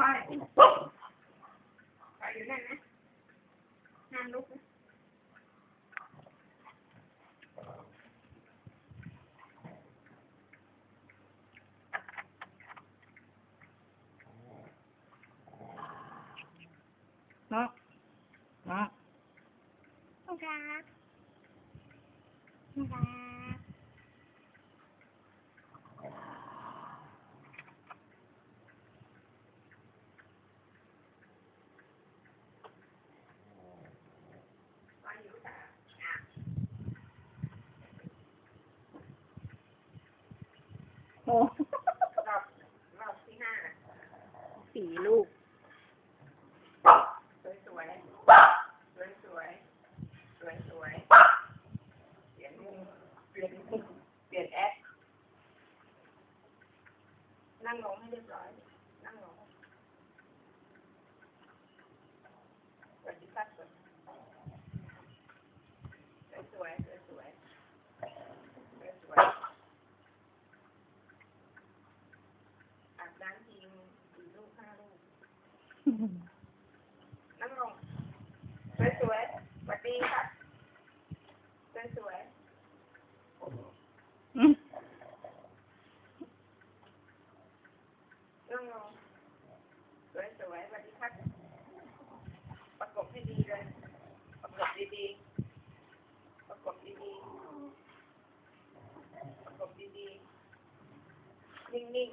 นั่งคอยคอยอยู่นั่นนะห้ามลุกนะ เนาะเนาะ ต้ องครับต้องครับโอ้รอบรอบที่ห้าน่ะสี่ลูก สวยสวยสวยสวยสวยสวยเปลี่ยนมุมเปลี่ยนมุมเปลี่ยนแอคนั่งลงให้เรียบร้อย นั่งลงสวัสดีครับสวยสวยสวยสวยสวยสวยอาบน้ำทีสี่ลูก ห้าลูกนั่งลงสวยสวยสวัสดีครับสวยสวยนั่งลงสวยสวยสวัสดีครับประกบให้ดีเลย ประกบดีๆ ประกบดีๆ ประกบดีๆ นิ่งๆนิ่ง